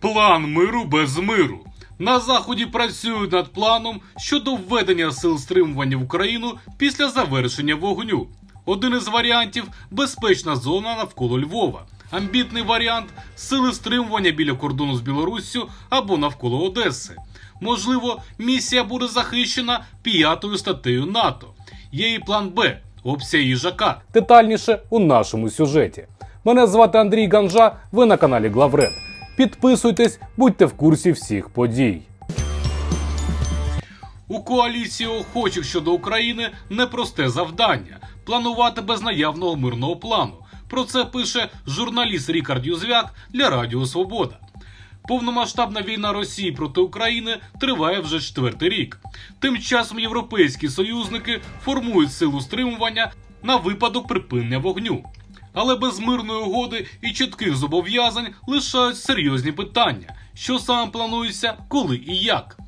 План миру без миру. На заході працюють над планом щодо введення сил стримування в Україну після завершення вогню. Один із варіантів безпечна зона навколо Львова. Амбітний варіант сили стримування біля кордону з Білоруссю або навколо Одеси. Можливо, місія буде захищена п'ятою статтею НАТО. Є і план Б опція їжака. Детальніше у нашому сюжеті. Мене звати Андрій Ганжа. Ви на каналі Главред. Підписуйтесь, будьте в курсі всіх подій. У коаліції охочих щодо України непросте завдання планувати без наявного мирного плану. Про це пише журналіст Рікард Юзвяк для Радіо Свобода. Повномасштабна війна Росії проти України триває вже четвертий рік. Тим часом європейські союзники формують силу стримування на випадок припинення вогню. Але без мирної угоди і чітких зобов'язань лишають серйозні питання, що саме планується, коли і як.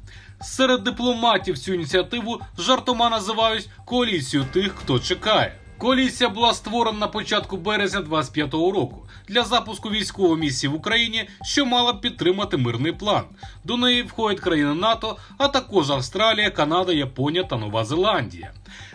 Серед дипломатів цю ініціативу жартома називають коаліцією тих, хто чекає. Коаліція була створена на початку березня 25-го року для запуску військової місії в Україні, що мала б підтримати мирний план. До неї входять країни НАТО, а також Австралія, Канада, Японія та Нова Зеландія.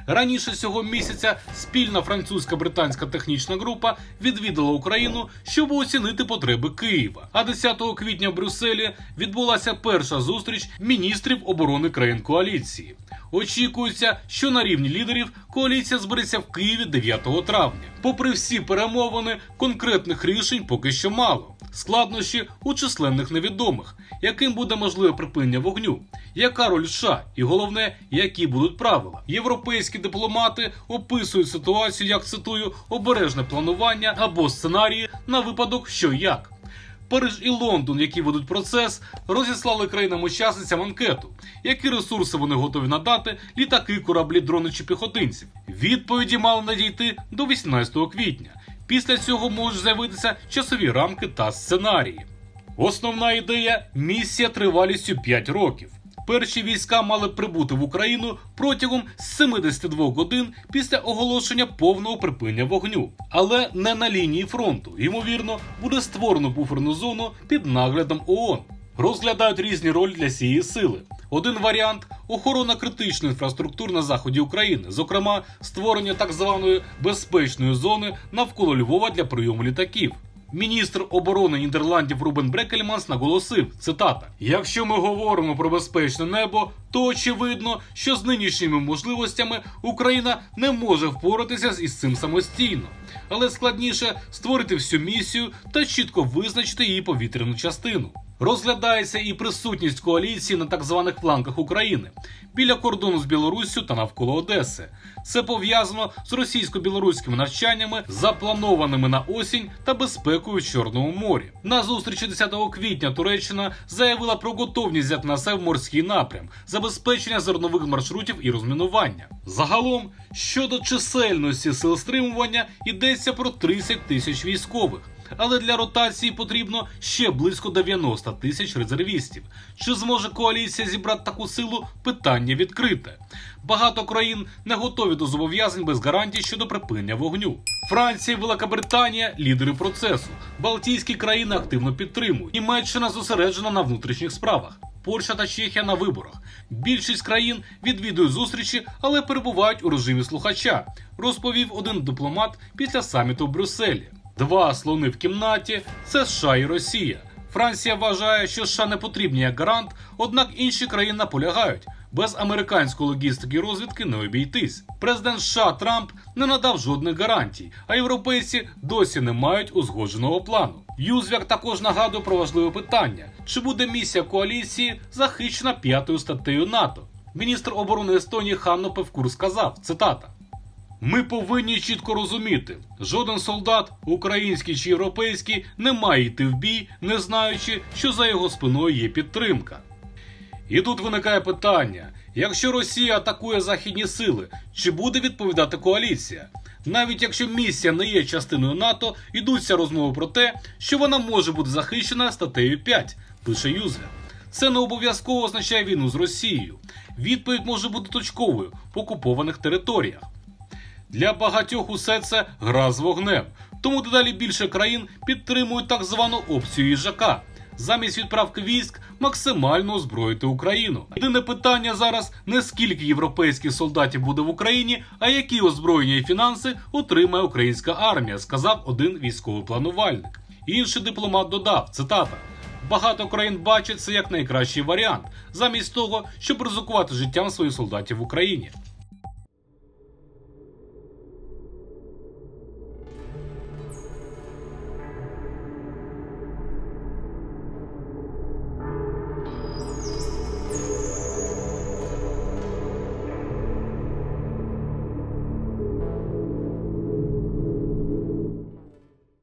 Раніше цього місяця спільна французька-британська технічна група відвідала Україну, щоб оцінити потреби Києва. А 10 квітня в Брюсселі відбулася перша зустріч міністрів оборони країн коаліції. Очікується, що на рівні лідерів коаліція збереться в Києві 9 травня. Попри всі перемовини, конкретних рішень поки що мало. Складнощі у численних невідомих, яким буде можливе припинення вогню, яка роль США, і головне, які будуть правила. Європейські дипломати описують ситуацію, як цитую, обережне планування або сценарії на випадок, що як. Париж і Лондон, які ведуть процес, розіслали країнам-учасницям анкету, які ресурси вони готові надати, літаки, кораблі, дрони чи піхотинців. Відповіді мали надійти до 18 квітня. Після цього можуть з'явитися часові рамки та сценарії. Основна ідея місія тривалістю 5 років. Перші війська мали прибути в Україну протягом 72 годин після оголошення повного припинення вогню, але не на лінії фронту. Ймовірно, буде створено буферну зону під наглядом ООН. Розглядають різні ролі для цієї сили. Один варіант охорона критичної інфраструктури на заході України, зокрема створення так званої безпечної зони навколо Львова для прийому літаків. Міністр оборони Нідерландів Рубен Брекельманс наголосив цитата: Якщо ми говоримо про безпечне небо, то очевидно, що з нинішніми можливостями Україна не може впоратися із цим самостійно, але складніше створити всю місію та чітко визначити її повітряну частину. Розглядається і присутність коаліції на так званих флангах України біля кордону з Білоруссю та навколо Одеси. Це пов'язано з російсько-білоруськими навчаннями, запланованими на осінь та безпекою в Чорному морі. На зустрічі 10 квітня Туреччина заявила про готовність взяти на себе морський напрям, забезпечення зернових маршрутів і розмінування. Загалом щодо чисельності сил стримування йдеться про 30 тисяч військових. Але для ротації потрібно ще близько 90 тисяч резервістів. Чи зможе коаліція зібрати таку силу? Питання відкрите. Багато країн не готові до зобов'язань без гарантій щодо припинення вогню. Франція, і Велика Британія лідери процесу. Балтійські країни активно підтримують. Німеччина зосереджена на внутрішніх справах. Польща та Чехія на виборах. Більшість країн відвідують зустрічі, але перебувають у режимі слухача, розповів один дипломат після саміту в Брюсселі. Два слони в кімнаті це США і Росія. Франція вважає, що США не потрібні як гарант, однак інші країни наполягають. Без американської логістики і розвідки не обійтись. Президент США Трамп не надав жодних гарантій, а європейці досі не мають узгодженого плану. Юзвяк також нагадує про важливе питання: чи буде місія коаліції захищена п'ятою статтею НАТО? Міністр оборони Естонії Ханно Певкур сказав: цитата. Ми повинні чітко розуміти, жоден солдат, український чи європейський, не має йти в бій, не знаючи, що за його спиною є підтримка. І тут виникає питання: якщо Росія атакує західні сили, чи буде відповідати коаліція? Навіть якщо місія не є частиною НАТО, йдуться розмови про те, що вона може бути захищена статтею 5, пише Юзвя. Це не обов'язково означає війну з Росією. Відповідь може бути точковою по окупованих територіях. Для багатьох усе це гра з вогнем. Тому дедалі більше країн підтримують так звану опцію їжака. замість відправки військ максимально озброїти Україну. Єдине питання зараз не скільки європейських солдатів буде в Україні, а які озброєння і фінанси отримає українська армія, сказав один військовий планувальник. Інший дипломат додав цитата. Багато країн бачать це як найкращий варіант, замість того, щоб ризикувати життям своїх солдатів в Україні.